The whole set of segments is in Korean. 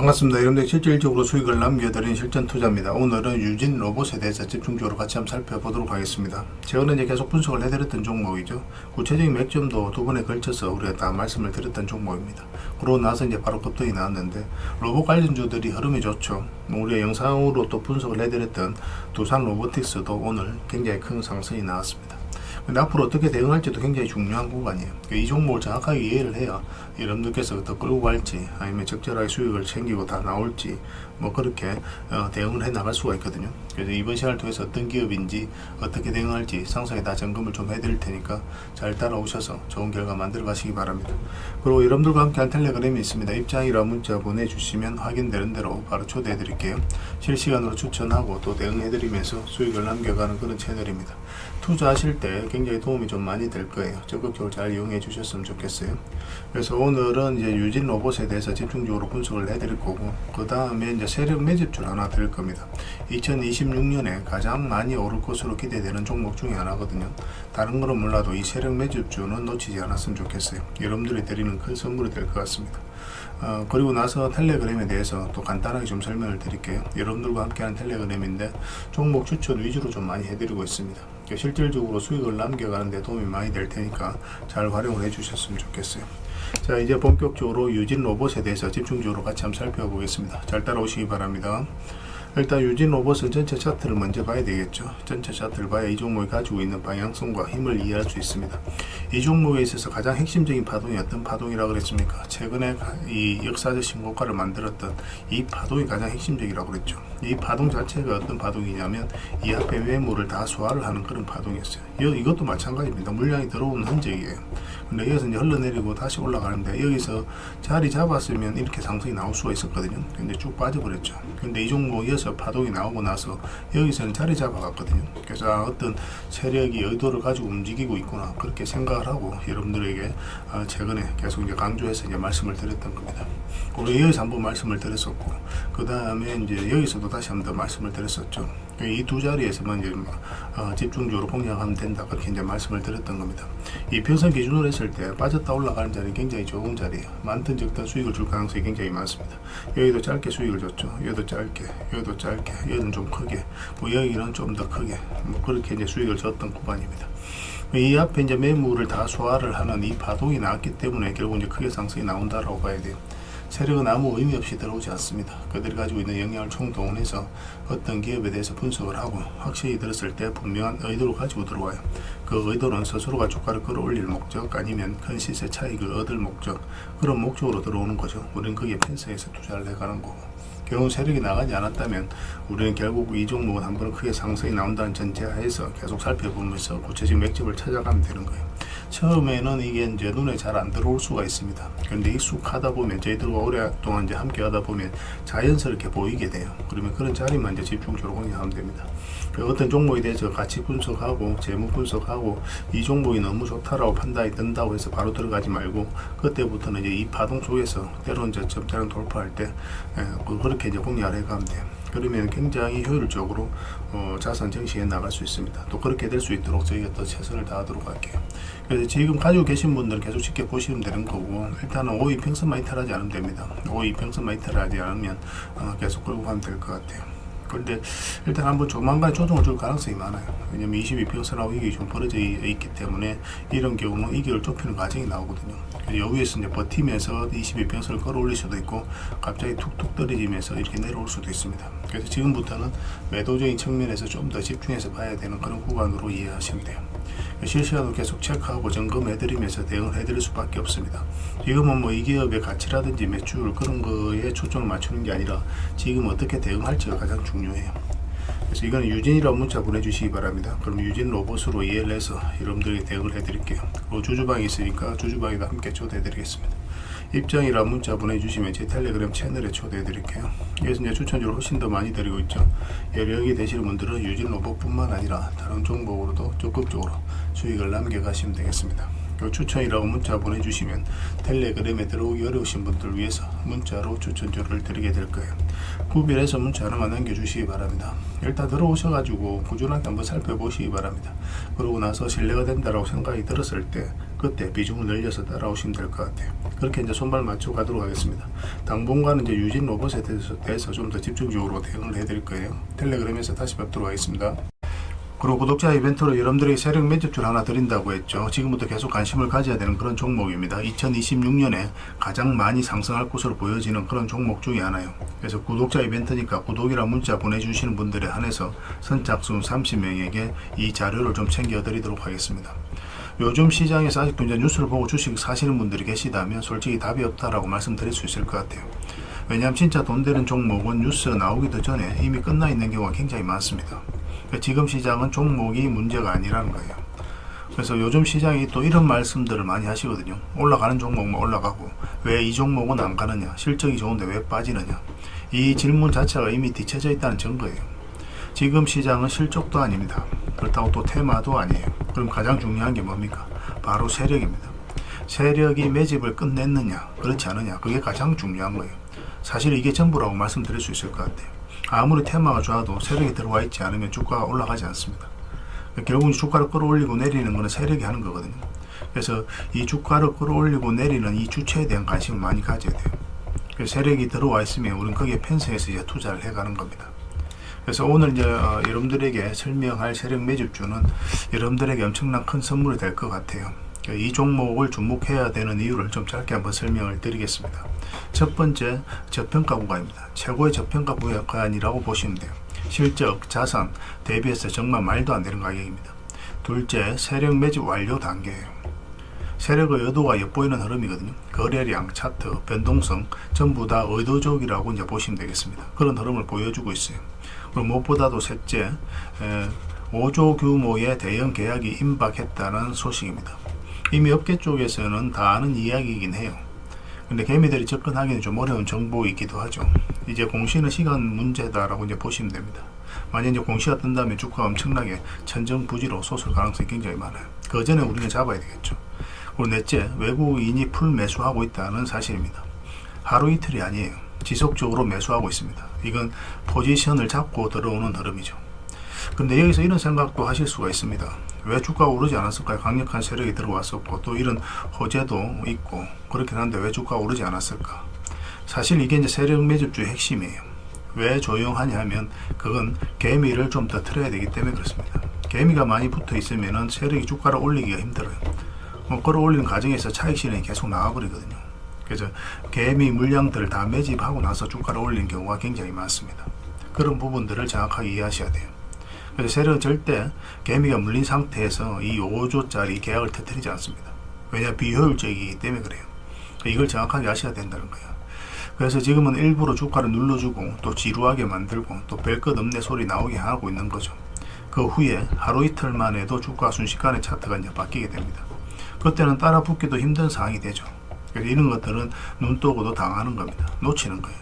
반갑습니다. 여러분들 실질적으로 수익을 남겨드린 실전 투자입니다. 오늘은 유진 로봇에 대해서 집중적으로 같이 한번 살펴보도록 하겠습니다. 최근에 이제 계속 분석을 해드렸던 종목이죠. 구체적인 맥점도 두 번에 걸쳐서 우리가 다 말씀을 드렸던 종목입니다. 그러고 나서 이제 바로 급등이 나왔는데 로봇 관련주들이 흐름이 좋죠. 뭐 우리가 영상으로 또 분석을 해드렸던 두산 로보틱스도 오늘 굉장히 큰 상승이 나왔습니다. 근데 앞으로 어떻게 대응할지도 굉장히 중요한 구간이에요. 그이 종목을 정확하게 이해를 해야 여러분들께서 더 끌고 갈지 아니면 적절하게 수익을 챙기고 다 나올지 뭐 그렇게 어, 대응을 해 나갈 수가 있거든요. 그래서 이번 시간을 통해서 어떤 기업인지 어떻게 대응할지 상상에 다 점검을 좀 해드릴 테니까 잘 따라오셔서 좋은 결과 만들어 가시기 바랍니다. 그리고 여러분들과 함께 한 텔레그램이 있습니다. 입장이라 문자 보내주시면 확인되는 대로 바로 초대해 드릴게요. 실시간으로 추천하고 또 대응해 드리면서 수익을 남겨가는 그런 채널입니다. 투자하실 때 굉장히 도움이 좀 많이 될 거예요. 적극적으로 잘 이용해 주셨으면 좋겠어요. 그래서 오늘은 이제 유진 로봇에 대해서 집중적으로 분석을 해드릴 거고, 그 다음에 이제 세력 매집줄 하나 드릴 겁니다. 2026년에 가장 많이 오를 것으로 기대되는 종목 중에 하나거든요. 다른 거는 몰라도 이 세력 매집주는 놓치지 않았으면 좋겠어요. 여러분들이 드리는 큰 선물이 될 것 같습니다. 어, 그리고 나서 텔레그램에 대해서 또 간단하게 좀 설명을 드릴게요. 여러분들과 함께하는 텔레그램인데 종목 추천 위주로 좀 많이 해드리고 있습니다. 그러니까 실질적으로 수익을 남겨가는 데 도움이 많이 될 테니까 잘 활용을 해 주셨으면 좋겠어요. 자 이제 본격적으로 유진 로봇에 대해서 집중적으로 같이 한번 살펴보겠습니다. 잘 따라오시기 바랍니다. 일단 유진 로봇은 전체 차트를 먼저 봐야 되겠죠. 전체 차트를 봐야 이 종목이 가지고 있는 방향성과 힘을 이해할 수 있습니다. 이 종목에 있어서 가장 핵심적인 파동이 어떤 파동이라고 그랬습니까? 최근에 이 역사적 신고가를 만들었던 이 파동이 가장 핵심적이라고 그랬죠. 이 파동 자체가 어떤 파동이냐면 이 앞에 매물을 다 소화를 하는 그런 파동이었어요. 이- 이것도 마찬가지입니다. 물량이 들어오는 흔적이에요. 근데 여기서 이제 흘러내리고 다시 올라가는데 여기서 자리 잡았으면 이렇게 상승이 나올 수가 있었거든요. 근데 쭉 빠져버렸죠. 근데 이 종목 이어서 파동이 나오고 나서 여기서는 자리 잡아갔거든요. 그래서 아, 어떤 세력이 의도를 가지고 움직이고 있구나 그렇게 생각을 하고 여러분들에게 아, 최근에 계속 이제 강조해서 이제 말씀을 드렸던 겁니다. 우리 여기서 한번 말씀을 드렸었고 그 다음에 이제 여기서도 다시 한 번 더 말씀을 드렸었죠. 이 두 자리에서만 이제 어, 집중적으로 공략하면 된다 그렇게 이제 말씀을 드렸던 겁니다. 이 평선 기준으로 했을 때 빠졌다 올라가는 자리 굉장히 좋은 자리예요. 많든 적든 수익을 줄 가능성이 굉장히 많습니다. 여기도 짧게 수익을 줬죠. 여기도 짧게, 여기도 짧게, 여기는 좀 크게, 뭐 여기는 좀 더 크게, 뭐 그렇게 이제 수익을 줬던 구간입니다. 이 앞에 이제 매물을 다 소화를 하는 이 파동이 나왔기 때문에 결국 이제 크게 상승이 나온다라고 봐야 돼요. 세력은 아무 의미 없이 들어오지 않습니다. 그들이 가지고 있는 영향을 총동원해서 어떤 기업에 대해서 분석을 하고 확실히 들었을 때 분명한 의도를 가지고 들어와요. 그 의도는 스스로가 주가를 끌어올릴 목적 아니면 큰 시세 차익을 얻을 목적 그런 목적으로 들어오는 거죠. 우리는 거기에 편성해서 투자를 해가는 거고 경우 세력이 나가지 않았다면 우리는 결국 이 종목은 한 번은 크게 상승이 나온다는 전제하에서 계속 살펴보면서 구체적인 맥집을 찾아가면 되는 거예요. 처음에는 이게 이제 눈에 잘 안 들어올 수가 있습니다. 그런데 익숙하다 보면 저희들과 오랫동안 이제 함께 하다 보면 자연스럽게 보이게 돼요. 그러면 그런 자리만 이제 집중적으로 공략하면 됩니다. 그 어떤 종목에 대해서 같이 분석하고 재무 분석하고 이 종목이 너무 좋다라고 판단이 든다고 해서 바로 들어가지 말고 그때부터는 이제 이 파동 속에서 이제 점차를 돌파할 때 예, 그- 그렇게 이제 공략을 해가면 돼요. 그러면 굉장히 효율적으로 어, 자산 정시에 나갈 수 있습니다. 또 그렇게 될 수 있도록 저희가 또 최선을 다하도록 할게요. 그래서 지금 가지고 계신 분들은 계속 쉽게 보시면 되는 거고 일단은 5위 평선만 이탈하지 않으면 됩니다. 5위 평선만 이탈하지 않으면 어, 계속 끌고 가면 될 것 같아요. 그런데 일단 한번 조만간 조정을 줄 가능성이 많아요. 왜냐면 22평선하고 이게 좀 벌어져 있기 때문에 이런 경우는 이격을 좁히는 과정이 나오거든요. 여기에서 이제 버티면서 22평선을 끌어올릴 수도 있고 갑자기 툭툭 떨어지면서 이렇게 내려올 수도 있습니다. 그래서 지금부터는 매도적인 측면에서 좀 더 집중해서 봐야 되는 그런 구간으로 이해하시면 돼요. 실시간으로 계속 체크하고 점검해드리면서 대응을 해드릴 수밖에 없습니다. 지금은 뭐 이 기업의 가치라든지 매출 그런 거에 초점을 맞추는 게 아니라 지금 어떻게 대응할지가 가장 중요해요. 그래서 이거는 유진이라고 문자 보내주시기 바랍니다. 그럼 유진 로봇으로 이해를 해서 여러분들에게 대응을 해드릴게요. 주주방이 있으니까 주주방에도 함께 초대해드리겠습니다. 입장이라 문자 보내주시면 제 텔레그램 채널에 초대해 드릴게요. 여기서 이제 추천주를 훨씬 더 많이 드리고 있죠. 여력이 되시는 분들은 유진 로봇뿐만 아니라 다른 종목으로도 적극적으로 수익을 남겨가시면 되겠습니다. 그 추천이라고 문자 보내주시면 텔레그램에 들어오기 어려우신 분들 위해서 문자로 추천주를 드리게 될 거예요. 구별해서 문자 하나만 남겨주시기 바랍니다. 일단 들어오셔가지고 꾸준하게 한번 살펴보시기 바랍니다. 그러고 나서 신뢰가 된다라고 생각이 들었을 때 그때 비중을 늘려서 따라오시면 될 것 같아요. 그렇게 이제 손발 맞춰 가도록 하겠습니다. 당분간은 이제 유진 로봇에 대해서, 대해서 좀 더 집중적으로 대응을 해드릴 거예요. 텔레그램에서 다시 뵙도록 하겠습니다. 그리고 구독자 이벤트로 여러분들에게 세력 매집줄 하나 드린다고 했죠. 지금부터 계속 관심을 가져야 되는 그런 종목입니다. 2026년에 가장 많이 상승할 것으로 보여지는 그런 종목 중에 하나요. 그래서 구독자 이벤트니까 구독이라 문자 보내주시는 분들에 한해서 선착순 30명에게 이 자료를 좀 챙겨드리도록 하겠습니다. 요즘 시장에서 아직도 이제 뉴스를 보고 주식 사시는 분들이 계시다면 솔직히 답이 없다라고 말씀드릴 수 있을 것 같아요. 왜냐하면 진짜 돈 되는 종목은 뉴스 나오기도 전에 이미 끝나 있는 경우가 굉장히 많습니다. 그러니까 지금 시장은 종목이 문제가 아니라는 거예요. 그래서 요즘 시장이 또 이런 말씀들을 많이 하시거든요. 올라가는 종목만 올라가고 왜 이 종목은 안 가느냐? 실적이 좋은데 왜 빠지느냐? 이 질문 자체가 이미 뒤쳐져 있다는 증거예요. 지금 시장은 실적도 아닙니다. 그렇다고 또 테마도 아니에요. 그럼 가장 중요한 게 뭡니까? 바로 세력입니다. 세력이 매집을 끝냈느냐, 그렇지 않느냐, 그게 가장 중요한 거예요. 사실 이게 전부라고 말씀드릴 수 있을 것 같아요. 아무리 테마가 좋아도 세력이 들어와 있지 않으면 주가가 올라가지 않습니다. 결국은 주가를 끌어올리고 내리는 것은 세력이 하는 거거든요. 그래서 이 주가를 끌어올리고 내리는 이 주체에 대한 관심을 많이 가져야 돼요. 그래서 세력이 들어와 있으면 우리는 거기에 편성해서 이제 투자를 해가는 겁니다. 그래서 오늘 이제 어, 여러분들에게 설명할 세력 매집주는 여러분들에게 엄청난 큰 선물이 될 것 같아요. 이 종목을 주목해야 되는 이유를 좀 짧게 한번 설명을 드리겠습니다. 첫 번째, 저평가 구간입니다. 최고의 저평가 구간이라고 보시면 돼요. 실적, 자산 대비해서 정말 말도 안 되는 가격입니다. 둘째, 세력 매집 완료 단계예요. 세력의 의도가 엿보이는 흐름이거든요. 거래량, 차트, 변동성 전부 다 의도적이라고 이제 보시면 되겠습니다. 그런 흐름을 보여주고 있어요. 그리고 무엇보다도 셋째, 에, 5조 규모의 대형 계약이 임박했다는 소식입니다. 이미 업계 쪽에서는 다 아는 이야기이긴 해요. 근데 개미들이 접근하기는 좀 어려운 정보이기도 하죠. 이제 공시는 시간 문제다라고 이제 보시면 됩니다. 만약 이제 공시가 뜬다면 주가가 엄청나게 천정부지로 솟을 가능성이 굉장히 많아요. 그 전에 우리는 잡아야 되겠죠. 그리고 넷째, 외국인이 풀 매수하고 있다는 사실입니다. 하루 이틀이 아니에요. 지속적으로 매수하고 있습니다. 이건 포지션을 잡고 들어오는 흐름이죠. 근데 여기서 이런 생각도 하실 수가 있습니다. 왜 주가가 오르지 않았을까요? 강력한 세력이 들어왔었고 또 이런 호재도 있고 그렇긴 한데 왜 주가가 오르지 않았을까? 사실 이게 이제 세력 매집주의 핵심이에요. 왜 조용하냐 하면 그건 개미를 좀 더 틀어야 되기 때문에 그렇습니다. 개미가 많이 붙어 있으면 세력이 주가를 올리기가 힘들어요. 뭐 끌어올리는 과정에서 차익 실현이 계속 나와버리거든요. 그래서 개미 물량들을 다 매집하고 나서 주가를 올리는 경우가 굉장히 많습니다. 그런 부분들을 정확하게 이해하셔야 돼요. 그래서 세력은 절대 개미가 물린 상태에서 이 5조짜리 계약을 터뜨리지 않습니다. 왜냐 비효율적이기 때문에 그래요. 이걸 정확하게 아셔야 된다는 거예요. 그래서 지금은 일부러 주가를 눌러주고 또 지루하게 만들고 또 별것 없네 소리 나오게 하고 있는 거죠. 그 후에 하루 이틀만 해도 주가 순식간에 차트가 이제 바뀌게 됩니다. 그때는 따라 붙기도 힘든 상황이 되죠. 그래서 이런 것들은 눈 떠고도 당하는 겁니다. 놓치는 거예요.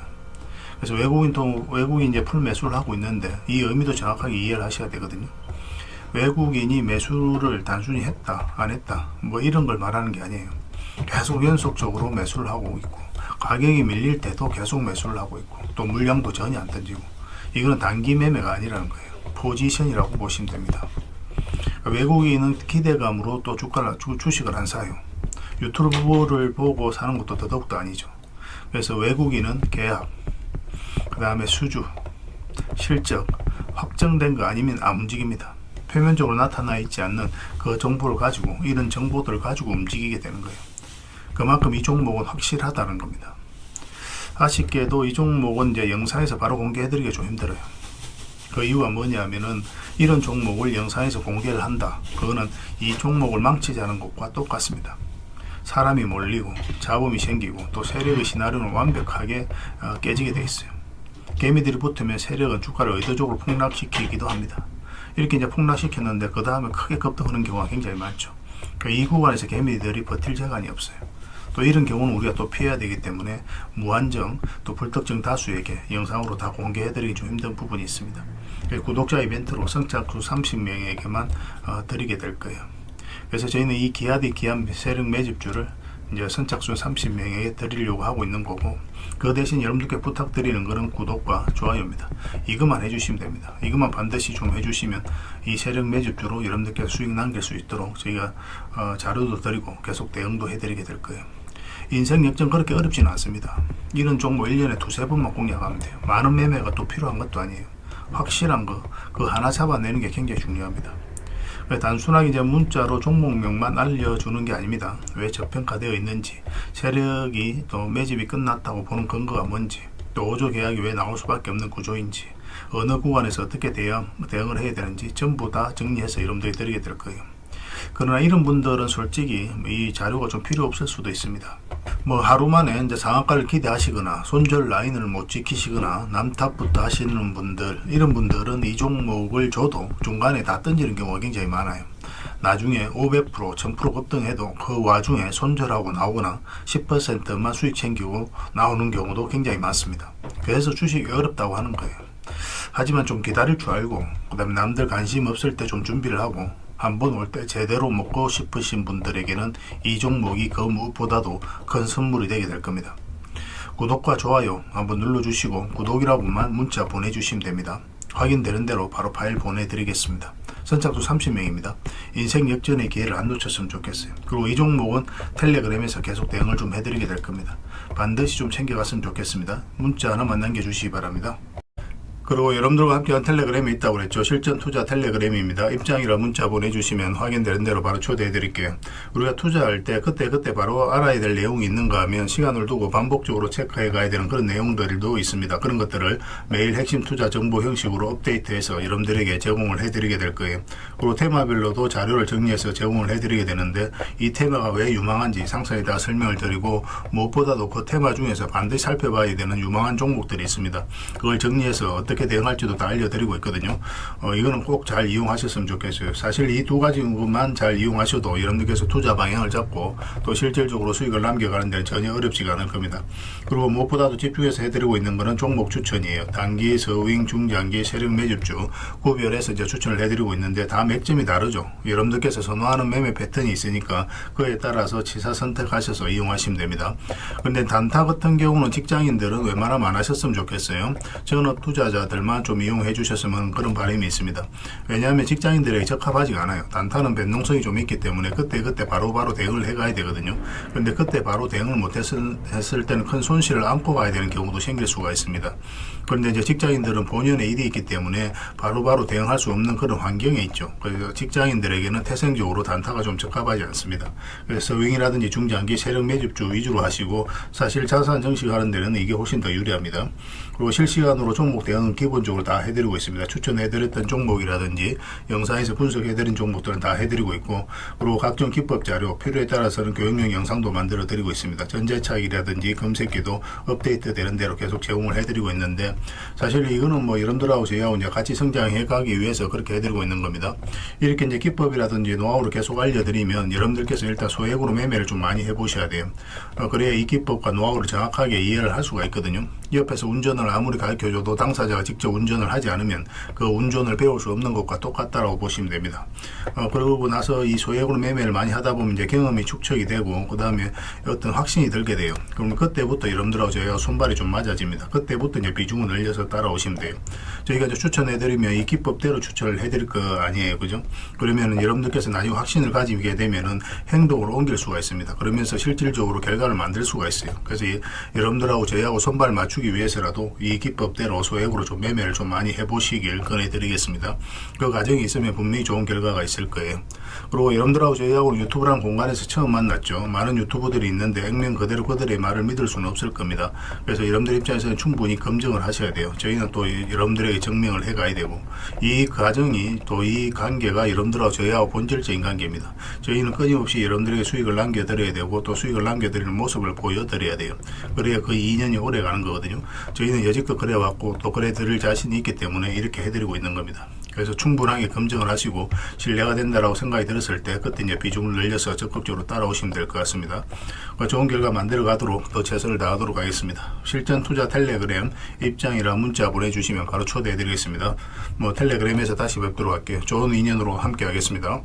그래서 외국인 또 외국인 이제 풀 매수를 하고 있는데 이 의미도 정확하게 이해를 하셔야 되거든요. 외국인이 매수를 단순히 했다, 안 했다, 뭐 이런 걸 말하는 게 아니에요. 계속 연속적으로 매수를 하고 있고, 가격이 밀릴 때도 계속 매수를 하고 있고, 또 물량도 전혀 안 던지고, 이거는 단기 매매가 아니라는 거예요. 포지션이라고 보시면 됩니다. 외국인은 기대감으로 또 주가를, 주, 주식을 안 사요. 유튜브를 보고 사는 것도 더더욱도 아니죠. 그래서 외국인은 계약, 그 다음에 수주, 실적, 확정된 거 아니면 안 움직입니다. 표면적으로 나타나 있지 않는 그 정보를 가지고 이런 정보들을 가지고 움직이게 되는 거예요. 그만큼 이 종목은 확실하다는 겁니다. 아쉽게도 이 종목은 이제 영상에서 바로 공개해드리기 좀 힘들어요. 그 이유가 뭐냐면은 이런 종목을 영상에서 공개를 한다. 그거는 이 종목을 망치자는 것과 똑같습니다. 사람이 몰리고 자본이 생기고 또 세력의 시나리오는 완벽하게 어, 깨지게 돼 있어요. 개미들이 붙으면 세력은 주가를 의도적으로 폭락시키기도 합니다. 이렇게 이제 폭락시켰는데 그 다음에 크게 급등하는 경우가 굉장히 많죠. 그이 구간에서 개미들이 버틸 재간이 없어요. 또 이런 경우는 우리가 또 피해야 되기 때문에 무한정 또 불특정 다수에게 영상으로 다 공개해드리기 좀 힘든 부분이 있습니다. 구독자 이벤트로 선착수 30명에게만 어, 드리게 될 거예요. 그래서 저희는 이 기아디 기안 세력 매집주를 이제 선착순 30명에게 드리려고 하고 있는 거고 그 대신 여러분들께 부탁드리는 것은 구독과 좋아요입니다. 이것만 해주시면 됩니다. 이것만 반드시 좀 해주시면 이 세력 매집주로 여러분들께 수익 남길 수 있도록 저희가 어, 자료도 드리고 계속 대응도 해드리게 될 거예요. 인생 역전 그렇게 어렵지는 않습니다. 이런 종목 1년에 두세 번만 공략하면 돼요. 많은 매매가 또 필요한 것도 아니에요. 확실한 거, 그 하나 잡아내는 게 굉장히 중요합니다. 왜 단순하게 이제 문자로 종목명만 알려주는 게 아닙니다. 왜 저평가되어 있는지, 세력이 또 매집이 끝났다고 보는 근거가 뭔지, 또 5조 계약이 왜 나올 수밖에 없는 구조인지, 어느 구간에서 어떻게 대응, 대응을 해야 되는지 전부 다 정리해서 여러분들이 드리게 될 거예요. 그러나 이런 분들은 솔직히 이 자료가 좀 필요 없을 수도 있습니다. 뭐 하루 만에 이제 상한가를 기대하시거나 손절 라인을 못 지키시거나 남탑부터 하시는 분들 이런 분들은 이 종목을 줘도 중간에 다 던지는 경우가 굉장히 많아요. 나중에 500% 1000% 급등해도 그 와중에 손절하고 나오거나 10%만 수익 챙기고 나오는 경우도 굉장히 많습니다. 그래서 주식이 어렵다고 하는 거예요. 하지만 좀 기다릴 줄 알고 그다음에 남들 관심 없을 때 좀 준비를 하고 한번 올 때 제대로 먹고 싶으신 분들에게는 이 종목이 그 무엇보다도 큰 선물이 되게 될 겁니다. 구독과 좋아요 한번 눌러주시고 구독이라고만 문자 보내주시면 됩니다. 확인되는 대로 바로 파일 보내드리겠습니다. 선착도 30명입니다. 인생 역전의 기회를 안 놓쳤으면 좋겠어요. 그리고 이 종목은 텔레그램에서 계속 대응을 좀 해드리게 될 겁니다. 반드시 좀 챙겨갔으면 좋겠습니다. 문자 하나만 남겨주시기 바랍니다. 그리고 여러분들과 함께한 텔레그램이 있다고 그랬죠. 실전 투자 텔레그램입니다. 입장이라 문자 보내주시면 확인되는 대로 바로 초대해 드릴게요. 우리가 투자할 때 그때 그때 바로 알아야 될 내용이 있는가 하면 시간을 두고 반복적으로 체크해 가야 되는 그런 내용들도 있습니다. 그런 것들을 매일 핵심 투자 정보 형식으로 업데이트해서 여러분들에게 제공을 해 드리게 될 거예요. 그리고 테마별로도 자료를 정리해서 제공을 해 드리게 되는데 이 테마가 왜 유망한지 상세히 다 설명을 드리고 무엇보다도 그 테마 중에서 반드시 살펴봐야 되는 유망한 종목들이 있습니다. 그걸 정리해서 어떻게 대응할지도 다 알려드리고 있거든요. 어, 이거는 꼭 잘 이용하셨으면 좋겠어요. 사실 이 두 가지만 잘 이용하셔도 여러분들께서 투자 방향을 잡고 또 실질적으로 수익을 남겨가는 데는 전혀 어렵지가 않을 겁니다. 그리고 무엇보다도 집중해서 해드리고 있는 것은 종목 추천이에요. 단기, 서윙, 중장기, 세력 매집주 구별해서 이제 추천을 해드리고 있는데 다 맥점이 다르죠. 여러분들께서 선호하는 매매 패턴이 있으니까 그에 따라서 치사 선택하셔서 이용하시면 됩니다. 근데 단타 같은 경우는 직장인들은 웬만하면 안 하셨으면 좋겠어요. 전업 투자자 들만 좀 이용해 주셨으면 그런 바람이 있습니다. 왜냐하면 직장인들에게 적합하지가 않아요. 단타는 변동성이 좀 있기 때문에 그때 그때 바로바로 대응을 해가야 되거든요. 근데 그때 바로 대응을 못했을 했을 때는 큰 손실을 안고 가야 되는 경우도 생길 수가 있습니다. 그런데 이제 직장인들은 본연의 일이 있기 때문에 바로바로 대응할 수 없는 그런 환경에 있죠. 그래서 직장인들에게는 태생적으로 단타가 좀 적합하지 않습니다. 그래서 윙이라든지 중장기 세력 매집주 위주로 하시고 사실 자산 정식하는 데는 이게 훨씬 더 유리합니다. 그리고 실시간으로 종목 대응은 기본적으로 다 해드리고 있습니다. 추천해드렸던 종목이라든지 영상에서 분석해드린 종목들은 다 해드리고 있고 그리고 각종 기법 자료 필요에 따라서는 교육용 영상도 만들어 드리고 있습니다. 전재차익이라든지 검색기도 업데이트 되는 대로 계속 제공을 해드리고 있는데 사실 이거는 뭐 여러분들하고 저희하고 이제 같이 성장해 가기 위해서 그렇게 해드리고 있는 겁니다. 이렇게 이제 기법이라든지 노하우를 계속 알려드리면 여러분들께서 일단 소액으로 매매를 좀 많이 해보셔야 돼요. 어, 그래야 이 기법과 노하우를 정확하게 이해를 할 수가 있거든요. 옆에서 운전을 아무리 가르쳐줘도 당사자가 직접 운전을 하지 않으면 그 운전을 배울 수 없는 것과 똑같다라고 보시면 됩니다. 어, 그러고 나서 이 소액으로 매매를 많이 하다 보면 이제 경험이 축적이 되고 그 다음에 어떤 확신이 들게 돼요. 그럼 그때부터 여러분들하고 저희가 손발이 좀 맞아집니다. 그때부터 이제 비중을 늘려서 따라오시면 돼요. 저희가 이제 추천해드리면 이 기법대로 추천을 해드릴 거 아니에요, 그죠? 그러면은 여러분들께서 나중에 확신을 가지게 되면은 행동으로 옮길 수가 있습니다. 그러면서 실질적으로 결과를 만들 수가 있어요. 그래서 이, 여러분들하고 저희하고 손발 맞추 기 위해서라도 이 기법대로 소액으로 좀 매매를 좀 많이 해보시길 권해드리겠습니다. 그 과정이 있으면 분명히 좋은 결과가 있을 거예요. 그리고 여러분들하고 저희하고 유튜브라는 공간에서 처음 만났죠. 많은 유튜브들이 있는데 액면 그대로 그들의 말을 믿을 수는 없을 겁니다. 그래서 여러분들 입장에서는 충분히 검증을 하셔야 돼요. 저희는 또 여러분들에게 증명을 해가야 되고 이 과정이 또 이 관계가 여러분들하고 저희하고 본질적인 관계입니다. 저희는 끊임없이 여러분들에게 수익을 남겨드려야 되고 또 수익을 남겨드리는 모습을 보여드려야 돼요. 그래야 그 2년이 오래 가는 거거든요. 저희는 여지껏 그래왔고 또 그래 드릴 자신이 있기 때문에 이렇게 해드리고 있는 겁니다. 그래서 충분하게 검증을 하시고 신뢰가 된다라고 생각이 들었을 때 그때 이제 비중을 늘려서 적극적으로 따라오시면 될 것 같습니다. 좋은 결과 만들어 가도록 더 최선을 다하도록 하겠습니다. 실전 투자 텔레그램 입장이라 문자 보내주시면 바로 초대해 드리겠습니다. 뭐 텔레그램에서 다시 뵙도록 할게요. 좋은 인연으로 함께 하겠습니다.